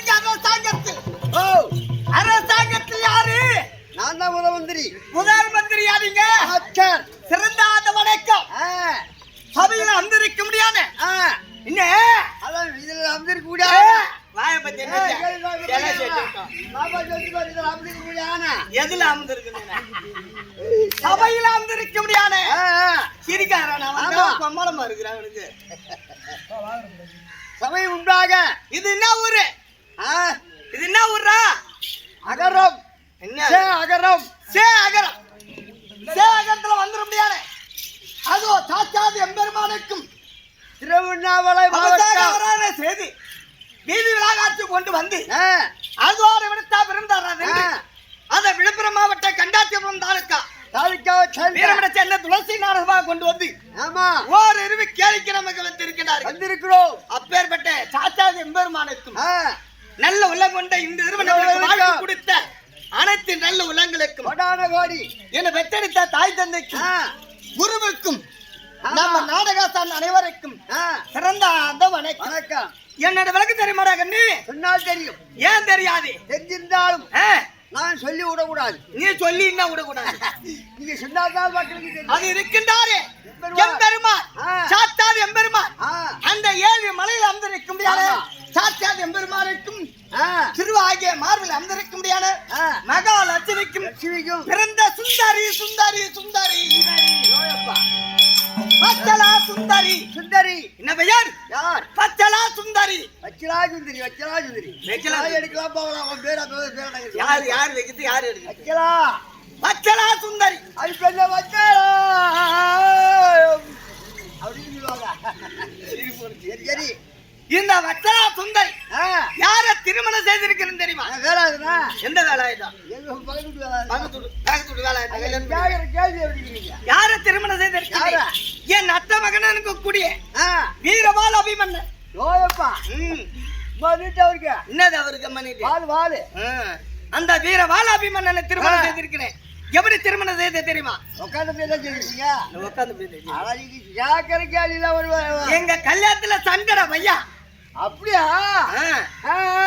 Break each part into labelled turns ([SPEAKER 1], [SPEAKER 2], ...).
[SPEAKER 1] யாருக்கு அரசாங்கத்தில்.
[SPEAKER 2] ஓ.
[SPEAKER 1] அரசாங்கத்தில் யாரு?
[SPEAKER 2] நான் தான் முதமந்திரி
[SPEAKER 1] முதல் மந்திரி யாருங்க?
[SPEAKER 2] ஆச்சர்
[SPEAKER 1] சிறந்தாத வணக்கம். சபையில அந்திருக்க முடியாத. என்ன?
[SPEAKER 2] அதான் இதுல அமர்ந்திருக்க அமர்ந்திருக்க ஆனா
[SPEAKER 1] எதுல அமர்ந்திருக்கு சபையில அமர்ந்திருக்க முடியாத. சிரிக்காரன் இருக்கிறான்
[SPEAKER 2] சபை உண்டாக.
[SPEAKER 1] இது என்ன ஊரு? இது என்ன ஊரா
[SPEAKER 2] அகரம்.
[SPEAKER 1] என்ன?
[SPEAKER 2] சே அகரம்.
[SPEAKER 1] சே அகரம். சே அகரத்துல வந்துட முடியாத. அதோ சாச்சாது எம்பெருமானுக்கும்
[SPEAKER 2] திருவண்ணாமலை
[SPEAKER 1] அவசரமான செய்தி. வீதி விழாகாட்சி கொண்டு வந்து அதோட விடுத்தா பிறந்தாரா
[SPEAKER 2] ஆ.
[SPEAKER 1] அந்த விழுப்புரம் மாவட்ட கண்டாச்சிபுரம் தாலுக்கா.
[SPEAKER 2] சேர்ந்த
[SPEAKER 1] துளசி நாடகமாக கொண்டு வந்து
[SPEAKER 2] ஆமா.
[SPEAKER 1] ஓர் இருவி கேளிக்கை நமக்கு வந்திருக்கிறார்கள்.
[SPEAKER 2] வந்திருக்கிறோம்.
[SPEAKER 1] அப்பேற்பட்ட சாச்சாது எம்பெருமானுக்கும்
[SPEAKER 2] ஆ,
[SPEAKER 1] நல்ல உள்ளம் கொண்ட இந்த வாழ்க்கை கொடுத்த அனைத்து நல்ல உள்ளங்களுக்கும்
[SPEAKER 2] கொடான கோடி.
[SPEAKER 1] என்னை பெற்றெடுத்த தாய் தந்தைக்கும்
[SPEAKER 2] ஆ,
[SPEAKER 1] குருவுக்கும். நம்ம நாடகஸ்தான் அனைவருக்கும் சிறந்த அந்த வணக்கம். என்னோட விளக்கு தெரியுமாடா கண்ணு
[SPEAKER 2] சொன்னால் தெரியும்.
[SPEAKER 1] ஏன் தெரியாது?
[SPEAKER 2] தெரிஞ்சிருந்தாலும் நான் சொல்லி விடக்கூடாது.
[SPEAKER 1] நீ சொல்லி என்ன விடக்கூடாது.
[SPEAKER 2] நீங்க சொன்னாதான் மக்களுக்கு தெரியும்.
[SPEAKER 1] அது இருக்கின்றாரே.
[SPEAKER 2] எம்பெருமான்.
[SPEAKER 1] சாத்தாது எம்பெருமான். அந்த ஏழு மலையில் அமர்ந்திருக்க முடியாத சாத்தாது எம்பெருமானுக்கும் திருவாகிய மார்பில் அமர்ந்திருக்க முடியாத.
[SPEAKER 2] ஆ.
[SPEAKER 1] மகாலட்சுமிக்கும்
[SPEAKER 2] லட்சுமிக்கும்
[SPEAKER 1] பிறந்த சுந்தரி சுந்தரி சுந்தரி. பச்சலா சுந்தரி.
[SPEAKER 2] சுந்தரி.
[SPEAKER 1] என்ன பெயர்
[SPEAKER 2] யார்?
[SPEAKER 1] பச்சலா சுந்தரி.
[SPEAKER 2] வச்சிலா சுந்தரி வச்சிலா சுந்தரி. வச்சிலா எடுக்கலாம் போகலாம். அவன் பேர் அந்த பேர்
[SPEAKER 1] யார் யார் வைக்கிறது யார் எடுக்கிறது
[SPEAKER 2] வைக்கலா
[SPEAKER 1] பச்சலா சுந்தரி.
[SPEAKER 2] அது பெண்ண வச்சலா அப்படின்னு சொல்லுவாங்க சரி சரி
[SPEAKER 1] இந்த வச்சலா சுந்தரி
[SPEAKER 2] ஆ
[SPEAKER 1] யார திருமணம் செய்திருக்கிறேன்னு தெரியுமா
[SPEAKER 2] நான் வேலை அதுனா
[SPEAKER 1] எந்த வேலை இதான்
[SPEAKER 2] எங்க பக்கத்து வேலை அது.
[SPEAKER 1] பக்கத்து பக்கத்து வேலை இது.
[SPEAKER 2] அது
[SPEAKER 1] கல்யாணம் பண்ணி.
[SPEAKER 2] கேக்குற கேள்வி எப்படி இருக்கீங்க
[SPEAKER 1] யார திருமணம் செய்திருக்கிறீங்க
[SPEAKER 2] யார?
[SPEAKER 1] என் அத்த மகனுக்கு கூடிய வீரபால் அபிமன்னன்
[SPEAKER 2] ஓயப்பா
[SPEAKER 1] ம்.
[SPEAKER 2] வந்துட்டு அவருக்கு?
[SPEAKER 1] என்னது அவருக்கு பண்ணிட்டு
[SPEAKER 2] வால் வால்.
[SPEAKER 1] அந்த வீரபால் அபிமன்னனை திருமணம். செய்திருக்கிறேன். எப்படி திருமணம் செய்த தெரியுமா?
[SPEAKER 2] உட்காந்து பேர் தான் சொல்லிருக்கீங்க
[SPEAKER 1] உட்காந்து
[SPEAKER 2] நீங்க கேக்குற கேள்வியில ஒரு
[SPEAKER 1] எங்க கல்யாணத்துல சங்கர பையா.
[SPEAKER 2] அப்படியா?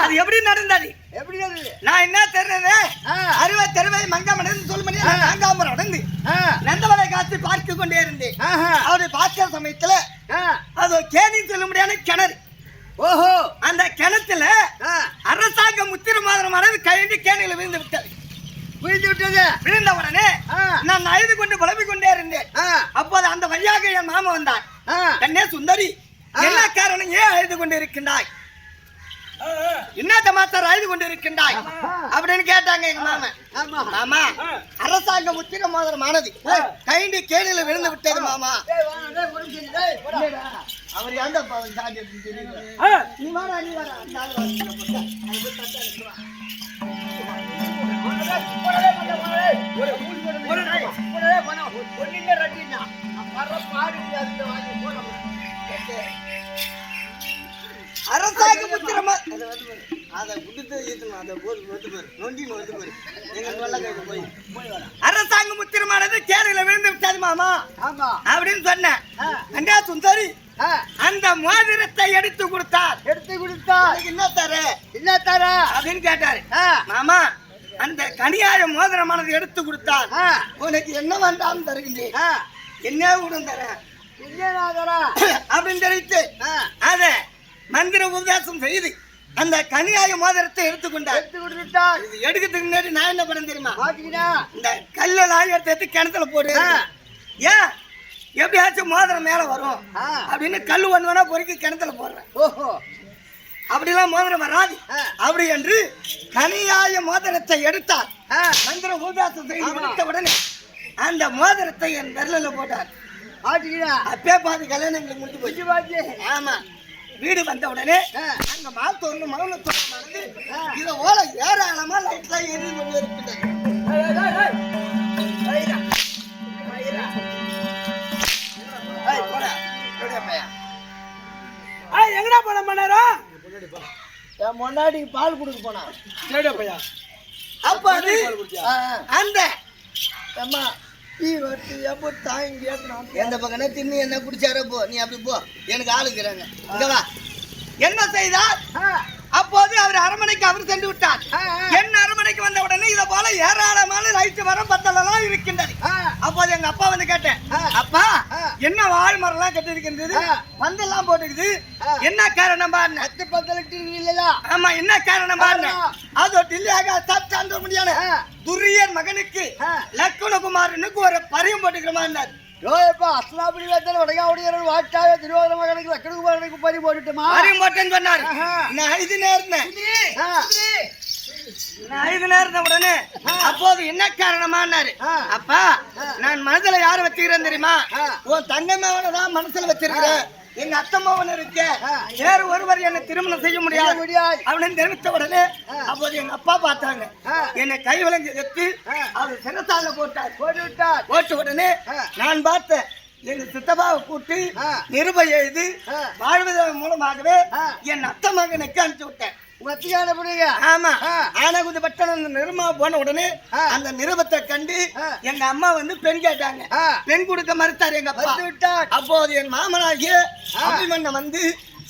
[SPEAKER 1] அது எப்படி நடந்தது?
[SPEAKER 2] எப்படி
[SPEAKER 1] நான் என்ன தெரிறது?
[SPEAKER 2] ஆ.
[SPEAKER 1] அறுவை தெருவை மங்கமடன் சொல்லுமணி நாங்காம நடந்து
[SPEAKER 2] ஆ,
[SPEAKER 1] நந்தவரை காட்சி பார்த்து கொண்டே இருந்தேன்.
[SPEAKER 2] ஆஹா,
[SPEAKER 1] அவரை பார்த்த சமயத்துல அது கேணி சொல்ல முடியாத கிணறு.
[SPEAKER 2] ஓஹோ.
[SPEAKER 1] அந்த கிணத்துல அரசாங்க முத்திர மாதிரமானது கைண்டி கேணியில விழுந்து விட்டது.
[SPEAKER 2] புரிந்து விட்டது?
[SPEAKER 1] விழுந்த உடனே நான் அழுது கொண்டு புலம்பிக் கொண்டே இருந்தேன். அப்போது அந்த வழியாக என் மாமா வந்தான்
[SPEAKER 2] ஆ,
[SPEAKER 1] கண்ணே சுந்தரி. என்ன காரணம் ஏன் அழுது கொண்டு இருக்கின்றாய்? என்னத்த மாத்தர் அழுது கொண்டு இருக்கின்றாய் அப்படின்னு கேட்டாங்க எங்க
[SPEAKER 2] ஆமா.
[SPEAKER 1] மாமா அரசாங்க முத்திர மோதிரமானது கைண்டி கேணியில விழுந்து விட்டது மாமா. அவர் ஏன்டா நீ வாடா நீ வாடா.
[SPEAKER 2] நான் அதுல வாங்கி.
[SPEAKER 1] அரசாங்க முத்திரமா அதை வந்து. அதை விட்டுட்டு ஈட்டணும் அதை போது வந்து பாரு நொண்டின்னு வந்து பாரு எங்க போய். அரசாங்க முத்திரமானது கேரள விழுந்து விட்டது மாமா.
[SPEAKER 2] ஆமா.
[SPEAKER 1] அப்படின்னு சொன்னேன். அண்டா சுந்தரி அந்த மோதிரத்தை எடுத்து கொடுத்தார்.
[SPEAKER 2] எடுத்து கொடுத்தா
[SPEAKER 1] அதுக்கு என்ன தர?
[SPEAKER 2] என்ன தர?
[SPEAKER 1] அப்படின்னு கேட்டாரு. மாமா அந்த கனியாய மோதிரமானது எடுத்து கொடுத்தார். உனக்கு என்ன வேண்டாம் தருகின்றேன். என்ன விடும் தரேன்? அப்படின்னு தெரிவித்து அத மந்திர உபதேசம் செய்து அந்த கனியாய மோதிரத்தை எடுத்துக்கொண்டார்.
[SPEAKER 2] எடுத்து கொடுத்துட்டார்
[SPEAKER 1] இது எடுக்கிறதுக்கு முன்னாடி நான் என்ன பண்ண தெரியுமா? இந்த கல்லெல்லாம் எடுத்து எடுத்து கிணத்துல போடு. ஏன்? மோதிரம் மேல வரும். அப்படின்னு கல் ஒண்ணு வேணா பொறுக்கி கிணத்துல போடுறேன்.
[SPEAKER 2] ஓஹோ.
[SPEAKER 1] அப்படிலாம் மோதிரம் வராது. அப்படி என்று கனியாய மோதிரத்தை எடுத்தார். மந்திர உபதேசத்தை. எடுத்த உடனே அந்த மோதிரத்தை என் விரலில் போட்டார். அப்பே பாதி கல்யாணம் எங்களுக்கு முடிஞ்சு போச்சு. ஆமா. வீடு வந்த உடனே. அங்க மாத்தொன்னு மௌனத்தொன்னு மறந்து
[SPEAKER 2] ஆ.
[SPEAKER 1] இத ஓல ஏராளமா லைட்லாம் எரிஞ்சு கொண்டு.
[SPEAKER 2] ஏய், எங்கடா போன பண்ணாரா என் முன்னாடி பால் கொடுக்க போனா பையா
[SPEAKER 1] அப்ப அது அந்த
[SPEAKER 2] அம்மா டீ வச்சு எப்போ தாங்கி கேட்கணும்.
[SPEAKER 1] எந்த பக்கமே தின்னு என்ன குடிச்சாரோ போ. நீ அப்படி போ. எனக்கு ஆளுங்கிறாங்க. என்ன செய்தார்? அப்போது அவர் அரமனைக்கு அவர் சென்று விட்டார். என் அரமனைக்கு வந்த உடனே இத போல ஏராளமான லைட் மரம் பத்தலாம் இருக்கின்றது அப்போது எங்க அப்பா வந்து கேட்டேன். அப்பா. என்ன வாழ் மரம் எல்லாம் கட்டி இருக்கின்றது
[SPEAKER 2] ஆ.
[SPEAKER 1] பந்தெல்லாம் போட்டுக்குது. என்ன காரணம் பாருங்க.
[SPEAKER 2] பத்து பத்து இல்லையா
[SPEAKER 1] ஆமா என்ன காரணம் பாருங்க. அது டில்லியாக சாப்பிட்டு முடியாது
[SPEAKER 2] ஆ.
[SPEAKER 1] லக்குணகுமாரனுக்கு ஒரு பரியம் போட்டுக்கிறமா
[SPEAKER 2] யோப்பா அஸ்லாபுரி வேத்தன வடகாவுடையரன் வாட்டாய திருவாரூர் மகனுக்கு லக்கணுகுமாரனுக்கு பறி போட்டுட்டுமா?
[SPEAKER 1] பரியம் போட்டேன்னு சொன்னாரு. நான் நேரம்
[SPEAKER 2] ஆ.
[SPEAKER 1] நான் ஐந்து நேரம் உடனே அப்போது என்ன காரணமானாரு. அப்பா நான் மனதுல யார வச்சுக்கிறேன் தெரியுமா. உன் தங்கமாவனை தான் மனசுல வச்சிருக்கிறேன். எங்க அத்தம்மாவன் இருக்க. வேறு ஒருவர் என்ன திருமணம் செய்ய முடியாது
[SPEAKER 2] முடியாது
[SPEAKER 1] அப்படின்னு தெரிவித்த உடனே. அப்போது எங்க அப்பா பார்த்தாங்க. என்னை கை எடுத்து
[SPEAKER 2] ஆ.
[SPEAKER 1] அவர் சிறத்தால போட்டார்
[SPEAKER 2] போட்டு விட்டார்
[SPEAKER 1] போட்ட உடனே. நான் பார்த்தேன் எங்க சித்தப்பாவை கூட்டி. நிருபை எழுதி. வாழ்வதன் மூலமாகவே. என் அத்தை மகனுக்கு அனுப்பிச்சு விட்டேன்
[SPEAKER 2] உங்க அத்தியான பிள்ளைங்க
[SPEAKER 1] ஆமா
[SPEAKER 2] ஆ.
[SPEAKER 1] ஆனகுதி பட்டம் அந்த நிருமா போன உடனே. அந்த நிருபத்தை கண்டு. எங்க அம்மா வந்து பெண் கேட்டாங்க. பெண் கொடுக்க மறுத்தார் எங்க அப்பா
[SPEAKER 2] மறுத்து விட்டார்.
[SPEAKER 1] அப்போது என் மாமனாகிய. அபிமன்னன் வந்து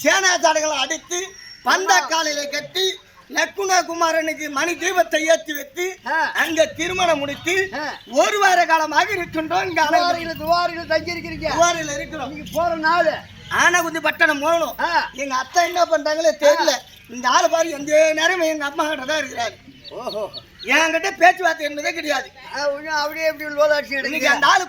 [SPEAKER 1] சேனாச்சாடுகளை அடித்து பந்த காலையில கட்டி லக்குணா குமாரனுக்கு மணி தீபத்தை ஏற்றி வைத்து. அங்க திருமணம் முடித்து. ஒரு வார காலமாக இருக்கின்றோம் இங்க
[SPEAKER 2] துவாரிகள் துவாரிகள் தங்கி இருக்கிறீங்க
[SPEAKER 1] துவாரில இருக்கிறோம்
[SPEAKER 2] போற நாள்
[SPEAKER 1] ஆனகுந்தி பட்டணம் போகணும். எங்க அத்தை என்ன பண்றாங்களோ தெரியல இந்த ஆளு பாரு எந்த நேரமும் எங்க அம்மா கிட்ட தான் இருக்கிறாரு.
[SPEAKER 2] ஓஹோ.
[SPEAKER 1] என்கிட்ட பேச்சுவார்த்தை என்பதே கிடையாது.
[SPEAKER 2] அப்படியே எப்படி எடுக்கிறீங்க?
[SPEAKER 1] அந்த ஆளு